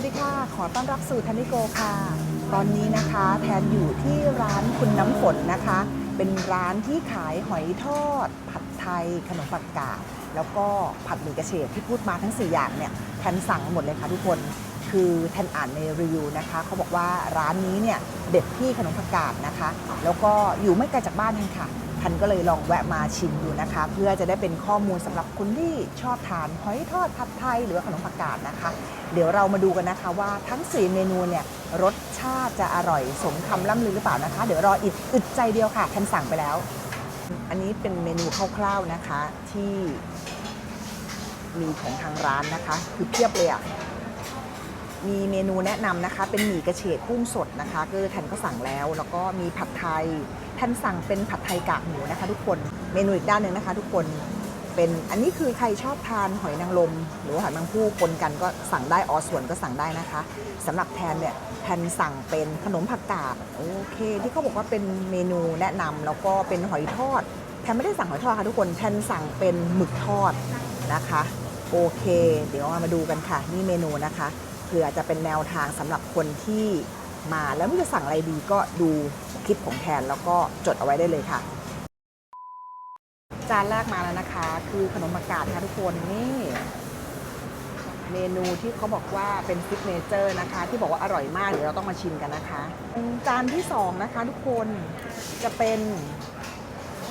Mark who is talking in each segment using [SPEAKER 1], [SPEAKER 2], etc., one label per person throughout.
[SPEAKER 1] วัสดีค่ะ ขอต้อนรับสู่ทันิโกค่ะ ตอนนี้นะคะแทนอยู่ที่ร้านคุณน้ำฝนนะคะ เป็นร้านที่ขายหอยทอด ผัดไทย ขนมปักกาดแล้วก็ผัดหมี่กระเฉดที่พูดมาทั้ง 4 อย่างเนี่ยแทนสั่งหมดเลยค่ะทุกคน คือแทนอ่านในรีวิวนะคะ เขาบอกว่าร้านนี้เนี่ยเด็ดที่ขนมผักกาดนะคะ แล้วก็อยู่ไม่ไกลจากบ้านเองค่ะ ทันก็เลยลองแวะมาชิมดูนะคะ เพื่อจะได้เป็นข้อมูลสำหรับคนที่ชอบทานหอยทอดผัดไทยหรือว่าขนมผักกาดนะคะ เดี๋ยวเรามาดูกันนะคะว่าทั้ง 4 เมนูเนี่ยรสชาติจะอร่อยสมคำล่ำลือหรือเปล่านะคะ เดี๋ยวรออีกอึดใจเดียวค่ะทันสั่งไปแล้ว อันนี้เป็นเมนูคร่าวๆนะคะที่มีของทางร้านนะคะ คือเพียบเลยอะมีเมนูแนะนำนะคะ เป็นหมี่กระเฉดกุ้งสดนะคะก็แทนก็สั่งแล้ว แล้วก็มีผัดไทย แทนสั่งเป็นผัดไทยกากหมูนะคะ ทุกคน เมนูอีกด้านหนึ่งนะคะ ทุกคน เป็นอันนี้คือใครชอบทานหอยนางรมหรือว่าหอยแมงผู้ปนกันก็สั่งได้ออส่วนก็สั่งได้นะคะสำหรับแทนเนี่ยแทนสั่งเป็นขนมผักกาดโอเค ที่เขาบอกว่าเป็นเมนูแนะนำแล้วก็เป็นหอยทอดแทนไม่ได้สั่งหอยทอดค่ะทุกคนแทนสั่งเป็นหมึกทอดนะคะโอเค เดี๋ยวเรามาดูกันค่ะ นี่เมนูนะคะเผื่อจะเป็นแนวทางสำหรับคนที่ มาแล้วไม่รู้จะสั่งอะไรดีก็ดูคลิปของแทนแล้วก็จดเอาไว้ได้เลยค่ะ จานแรกมาแล้วนะคะ คือขนมปักกาดค่ะทุกคนนี่เมนูที่เขาบอกว่าเป็นซิกเนเจอร์นะคะ ที่บอกว่าอร่อยมากเดี๋ยวเราต้องมาชิมกันนะคะ จานที่สองนะคะ ทุกคนจะเป็น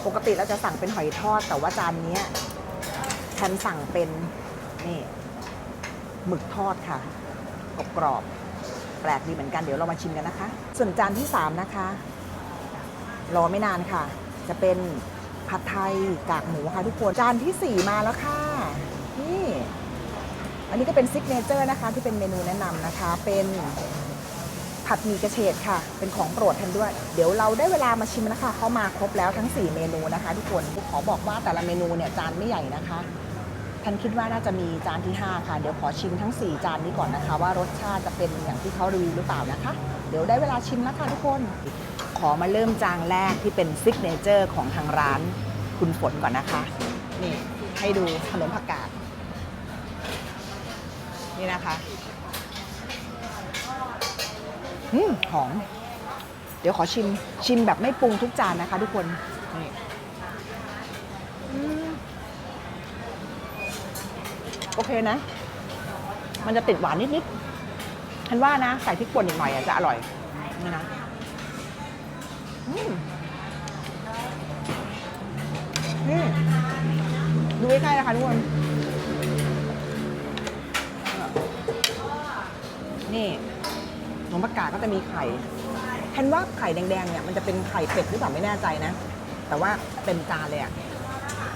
[SPEAKER 1] ปกติเราจะสั่งเป็นหอยทอด แต่ว่าจานนี้แทนสั่งเป็นนี่หมึกทอดค่ะกรอบๆ ปลกดีเหมือนกันเดี๋ยวเรามาชิมกันนะคะ ส่วนจานที่สามนะคะ รอไม่นานค่ะ จะเป็นผัดไทยกากหมูค่ะทุกคนจานที่ 4 มาแล้วค่ะนี่อันนี้ก็เป็นซิกเนเจอร์นะคะ ที่เป็นเมนูแนะนำนะคะ เป็นผัดหมี่กระเฉดค่ะ เป็นของโปรดทันด้วย เดี๋ยวเราได้เวลามาชิมนะคะ เขามาครบแล้วทั้ง 4 เมนูนะคะ ทุกคนขอบอกว่าแต่ละเมนูเนี่ยจานไม่ใหญ่นะคะ นคิดว่าน่าจะมีจานที่ 5 ค่ะ เดี๋ยวขอชิมทั้ง 4 จานนี้ก่อนนะคะ ว่ารสชาติจะเป็นอย่างที่เขารีวิวหรือเปล่านะคะ เดี๋ยวได้เวลาชิมแล้วค่ะทุกคน ขอมาเริ่มจานแรกที่เป็นซิกเนเจอร์ของทางร้านคุณฝนก่อนนะคะ นี่ให้ดูขนมผักกาดนี่นะคะอืมหอม เดี๋ยวขอชิมชิมแบบไม่ปรุงทุกจานนะคะทุกคน นี่อืม โอเคนะ มันจะติดหวานนิดๆฉันว่านะ ใส่พริกป่นอีกหน่อยอะจะอร่อยนี่นะอืมนี่ดูใกล้ๆนะคะทุกคน นี่ขนมปักกาดก็จะมีไข่แทนว่าไข่แดงๆเนี่ยมันจะเป็นไข่เป็ดหรือเปล่าไม่แน่ใจนะ แต่ว่าเต็มจานเลยอะ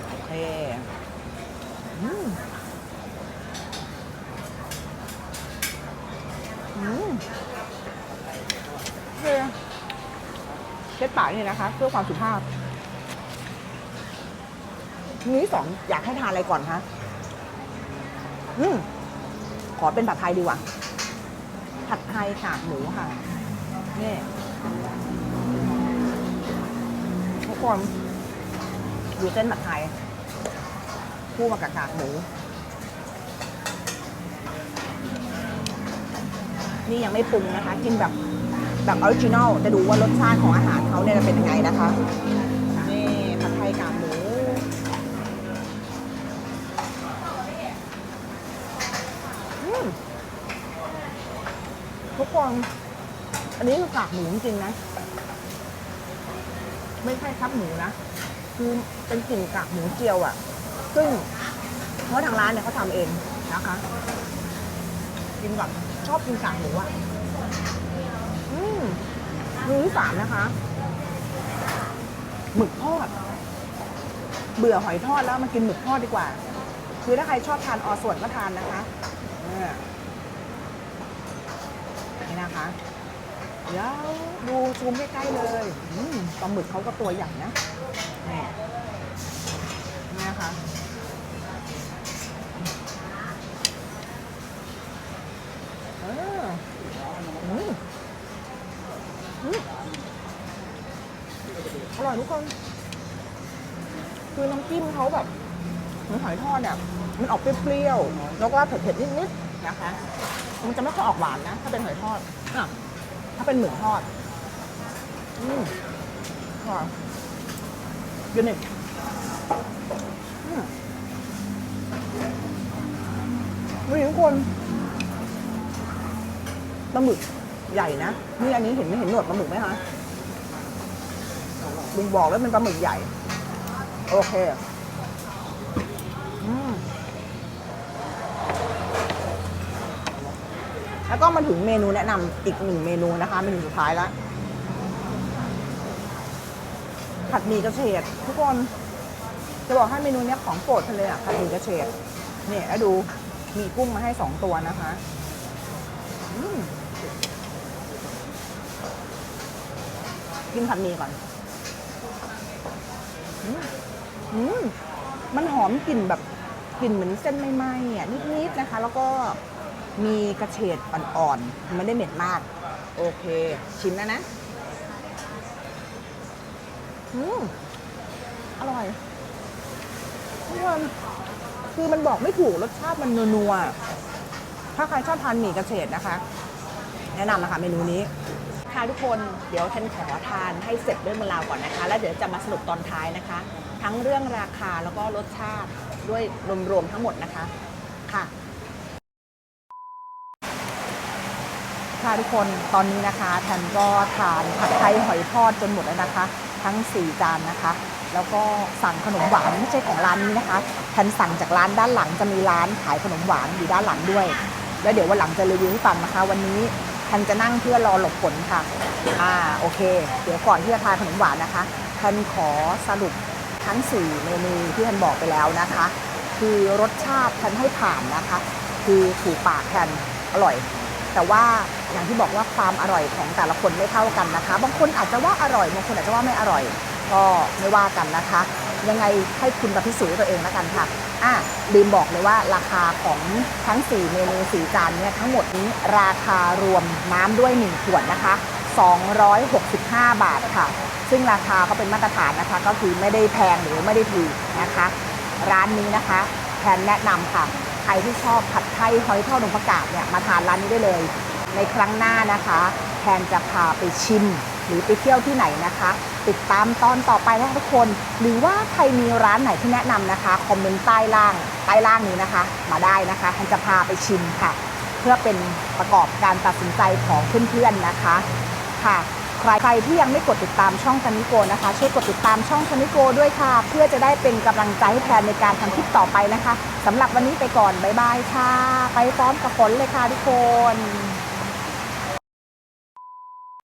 [SPEAKER 1] โอเคอืมอืมโอ เคเช็ดปากนี่นะคะ เพื่อความสุภาพนี้สองอยากให้ทานอะไรก่อนคะอืมขอเป็นผัดไทยดีกว่า ผัดไทยกากหมูค่ะ นี่ทุกคนดูเส้นผัดไทยคู่มากับกากหมู นี่ยังไม่ปรุงนะคะ กินแบบแบบออริจินอลจะดูว่ารสชาติของอาหารเขาเนี่ยจะเป็นยังไงนะคะนี่ผัดไทยกากหมูอืมทุกคนอันนี้คือกากหมูจริงๆนะ ไม่ใช่ครับหมูนะ คือเป็นกลิ่นกากหมูเจียวอะ่ะ ซึ่งเพราะทางร้านเนี่ยเขาทำเองนะคะ กินก่อน อบกินกากหมูอะ่ะ อืมมนูที่สามนะคะ หมึกทอด เบื่อหอยทอดแล้วมากินหมึกทอดดีกว่า คือถ้าใครชอบทานออส่วนก็ทานนะคะนี่นะคะเดี๋ยวดูซูมใกล้ๆเลยอืมปลาหมึกเขาก็ตัวใหญ่นะนี่นี่นะคะเอออืม อร่อยทุกคน คือน้ำจิ้มเขาแบบเหมือนหอยทอดเนี่ยมันออกเปรี้ยวๆแล้วก็เผ็ดๆนิดๆนะคะ มันจะไม่ค่อยออกหวานนะ ถ้าเป็นหอยทอดอะถ้าเป็นหมึกทอด อืมอร่อยยูนิคอืมนี่ทุกคนปลาหมึก ใหญ่นะ นี่อันนี้เห็นไม่เห็นหนวดปลาหมึกไหมคะลุงบอกแล้วเป็นปลาหมึกใหญ่ โอเคอืมแล้วก็มาถึงเมนูแนะนำอีกหนึ่งเมนูนะคะเมนูสุดท้ายแล้วผัดหมี่กระเฉดทุกคนจะบอกให้เมนูเนี้ยของโปรดฉันเลยอะผัดหมี่กระเฉดเนี่ยแล้วดูมีกุ้งมาให้สองตัวนะคะ อืม กินผัดหมี่ก่อนอืมมมันหอมกลิ่นแบบกลิ่นเหมือนเส้นไม่ไหม้อะนิดๆนะคะ แล้วก็มีกระเฉดอ่อนๆไม่ได้เหม็นมาก โอเค ชิมแล้วนะอืมอร่อยทุกคนคือมันบอกไม่ถูกรสชาติมันนัวๆถ้าใครชอบทานหมี่กระเฉดนะคะ แนะนำนะคะเมนูนี้ ค่ะทุกคนเดี๋ยวฉันขอทานให้เสร็จเรื่องเวลาวก่อนนะคะ แล้วเดี๋ยวจะมาสรุปตอนท้ายนะคะ ทั้งเรื่องราคาแล้วก็รสชาติด้วยรวมๆทั้งหมดนะคะค่ะ ค่ะทุกคนตอนนี้นะคะแทนก็ทานผัดไทยหอยทอดจนหมดแล้วนะคะ ทั้ง 4 จานนะคะ แล้วก็สั่งขนมหวานไม่ใช่ของร้านนี้นะคะแทนสั่งจากร้านด้านหลังจะมีร้านขายขนมหวานอยู่ด้านหลังด้วย แล้วเดี๋ยววันหลังจะรีวิวให้ฟังนะคะ วันนี้ ทนจะนั่งเพื่อรอหลบฝนค่ะ อ่า โอเค เดี๋ยวก่อนที่จะทานขนมหวานนะคะแทนขอสรุปทั้ง 4 เมนูที่แทนบอกไปแล้วนะคะ คือรสชาติแทนให้ผ่านนะคะ คือถูกปากแทนอร่อย แต่ว่าอย่างที่บอกว่าความอร่อยของแต่ละคนไม่เท่ากันนะคะ บางคนอาจจะว่าอร่อย บางคนอาจจะว่าไม่อร่อย ก็ไม่ว่ากันนะคะ ยังไงให้คุณมาพิสูจน์ตัวเองแล้วกันค่ะอะลืมบอกเลยว่าราคาของทั้ง 4 เมนู4จานเนี่ยทั้งหมดนี้ราคารวมน้ำด้วย 1 ขวดนะคะ 265 บาทค่ะ ซึ่งราคาเขาเป็นมาตรฐานนะคะ ก็คือไม่ได้แพงหรือไม่ได้ถูกนะคะ ร้านนี้นะคะแทนแนะนำค่ะ ใครที่ชอบผัดไทยหอยทอดนมผักกาดเนี่ยมาทานร้านนี้ได้เลย ในครั้งหน้านะคะ แทนจะพาไปชิม รือไปเที่ยวที่ไหนนะคะ ติดตามตอนต่อไปนะทุกคน หรือว่าใครมีร้านไหนที่แนะนำนะคะคอมเมนต์ใต้ล่างใต้ล่างนี้นะคะ มาได้นะคะแทนจะพาไปชิมค่ะ เพื่อเป็นประกอบการตัดสินใจของเพื่อนๆนะคะค่ะใครใครที่ยังไม่กดติดตามช่องซันนิโกนะคะ ช่วยกดติดตามช่องซันนิโกด้วยค่ะ เพื่อจะได้เป็นกำลังใจให้แทนในการทำคลิปต่อไปนะคะสำหรับวันนี้ไปก่อน บ๊ายบายค่ะ ไปพร้อมกับฝนเลยค่ะทุกคน